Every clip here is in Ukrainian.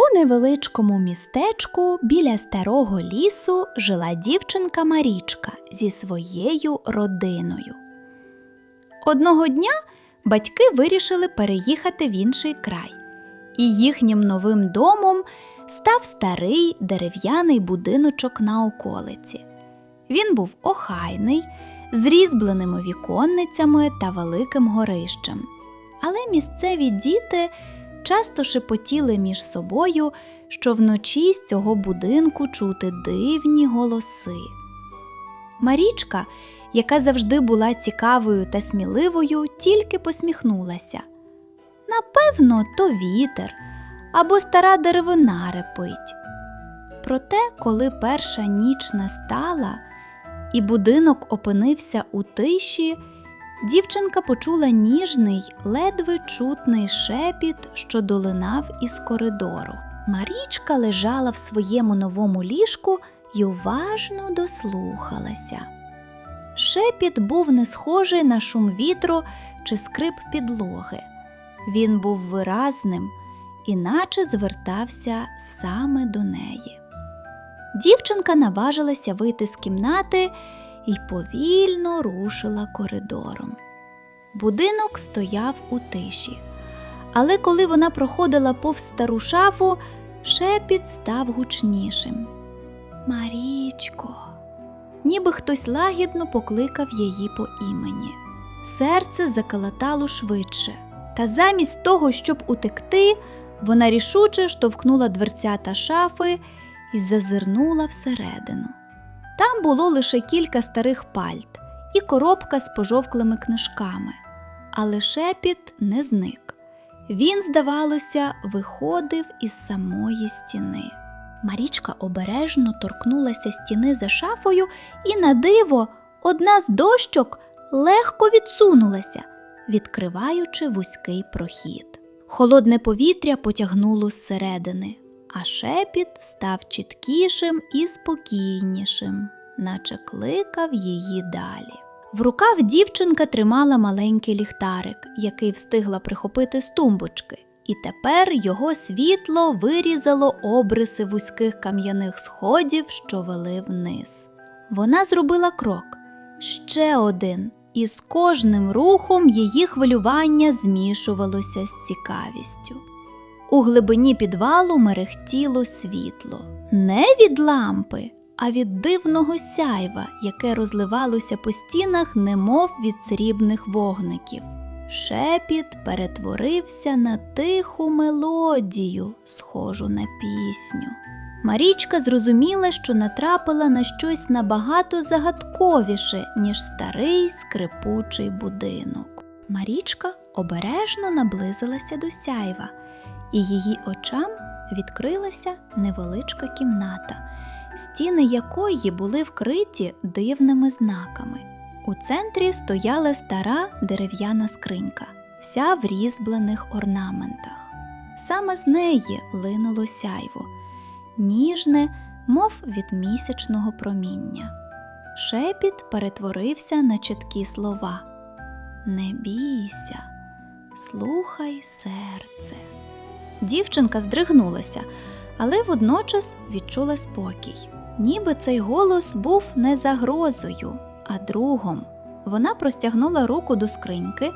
У невеличкому містечку біля старого лісу жила дівчинка Марічка зі своєю родиною. Одного дня батьки вирішили переїхати в інший край, і їхнім новим домом став старий дерев'яний будиночок на околиці. Він був охайний, з різьбленими віконницями та великим горищем. Але місцеві діти часто шепотіли між собою, що вночі з цього будинку чути дивні голоси. Марічка, яка завжди була цікавою та сміливою, тільки посміхнулася. Напевно, то вітер або стара деревина репить. Проте, коли перша ніч настала, і будинок опинився у тиші, дівчинка почула ніжний, ледве чутний шепіт, що долинав із коридору. Марічка лежала в своєму новому ліжку і уважно дослухалася. Шепіт був не схожий на шум вітру чи скрип підлоги. Він був виразним, іначе звертався саме до неї. Дівчинка наважилася вийти з кімнати і повільно рушила коридором. Будинок стояв у тиші, але коли вона проходила повз стару шафу, шепіт став гучнішим. Марічко, ніби хтось лагідно покликав її по імені. Серце заколотало швидше, та замість того, щоб утекти, вона рішуче штовхнула дверцята шафи і зазирнула всередину. Там було лише кілька старих пальт і коробка з пожовклими книжками, але шепіт не зник. Він, здавалося, виходив із самої стіни. Марічка обережно торкнулася стіни за шафою, і на диво одна з дощок легко відсунулася, відкриваючи вузький прохід. Холодне повітря потягнуло зсередини, а шепіт став чіткішим і спокійнішим, наче кликав її далі. В руках дівчинка тримала маленький ліхтарик, який встигла прихопити з тумбочки, і тепер його світло вирізало обриси вузьких кам'яних сходів, що вели вниз. Вона зробила крок, ще один, і з кожним рухом її хвилювання змішувалося з цікавістю. У глибині підвалу мерехтіло світло не від лампи, а від дивного сяйва, яке розливалося по стінах, немов від срібних вогників. Шепіт перетворився на тиху мелодію, схожу на пісню. Марічка зрозуміла, що натрапила на щось набагато загадковіше, ніж старий скрипучий будинок. Марічка обережно наблизилася до сяйва, і її очам відкрилася невеличка кімната, стіни якої були вкриті дивними знаками. У центрі стояла стара дерев'яна скринька, вся в різьблених орнаментах. Саме з неї линуло сяйво, ніжне, мов від місячного проміння. Шепіт перетворився на чіткі слова. Не бійся, слухай серце. Дівчинка здригнулася, але водночас відчула спокій. Ніби цей голос був не загрозою, а другом. Вона простягнула руку до скриньки,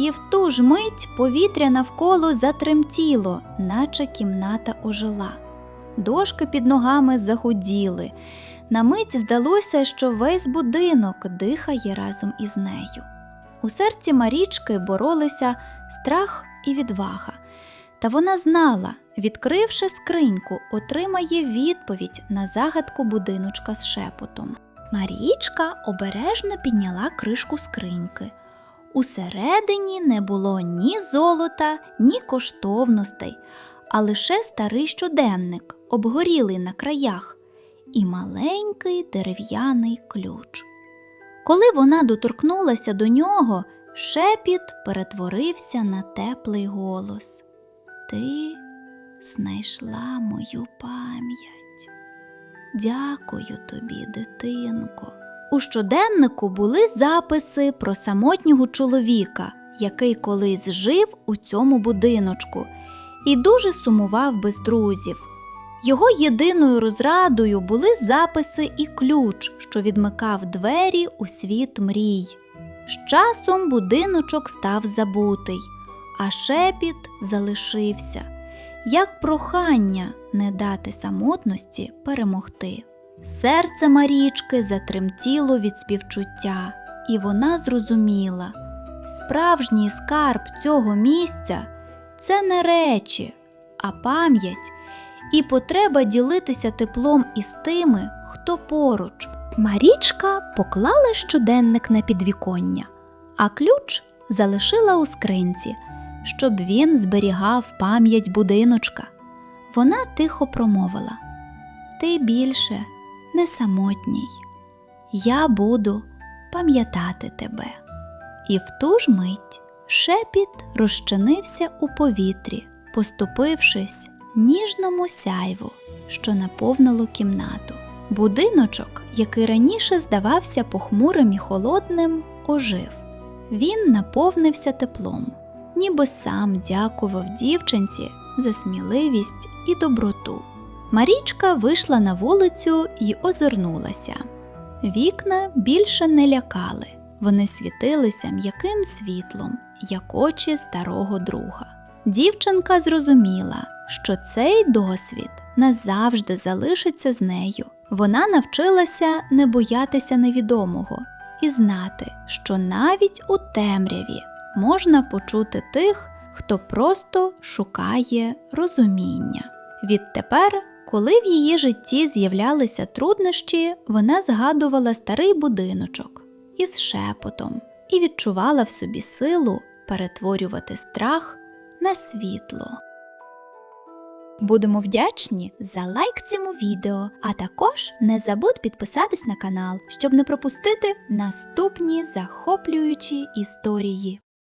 і в ту ж мить повітря навколо затремтіло, наче кімната ожила. Дошки під ногами загуділи. На мить здалося, що весь будинок дихає разом із нею. У серці Марічки боролися страх і відвага. Та вона знала, відкривши скриньку, отримає відповідь на загадку будиночка з шепотом. Марічка обережно підняла кришку скриньки. Усередині не було ні золота, ні коштовностей, а лише старий щоденник, обгорілий на краях, і маленький дерев'яний ключ. Коли вона доторкнулася до нього, шепіт перетворився на теплий голос. Ти знайшла мою пам'ять. Дякую тобі, дитинко. У щоденнику були записи про самотнього чоловіка, який колись жив у цьому будиночку, і дуже сумував без друзів. Його єдиною розрадою були записи і ключ, що відмикав двері у світ мрій. З часом будиночок став забутий, а шепіт залишився, як прохання не дати самотності перемогти. Серце Марічки затремтіло від співчуття, і вона зрозуміла, справжній скарб цього місця це не речі, а пам'ять і потреба ділитися теплом із тими, хто поруч. Марічка поклала щоденник на підвіконня, а ключ залишила у скринці, щоб він зберігав пам'ять будиночка. Вона тихо промовила: Ти більше не самотній. Я буду пам'ятати тебе. І в ту ж мить шепіт розчинився у повітрі, поступившись ніжному сяйву, що наповнило кімнату. Будиночок, який раніше здавався похмурим і холодним, ожив. Він наповнився теплом, ніби сам дякував дівчинці за сміливість і доброту. Марічка вийшла на вулицю і озирнулася. Вікна більше не лякали, вони світилися м'яким світлом, як очі старого друга. Дівчинка зрозуміла, що цей досвід назавжди залишиться з нею. Вона навчилася не боятися невідомого і знати, що навіть у темряві можна почути тих, хто просто шукає розуміння. Відтепер, коли в її житті з'являлися труднощі, вона згадувала старий будиночок із шепотом і відчувала в собі силу перетворювати страх на світло. Будемо вдячні за лайк цьому відео, а також не забудь підписатись на канал, щоб не пропустити наступні захоплюючі історії.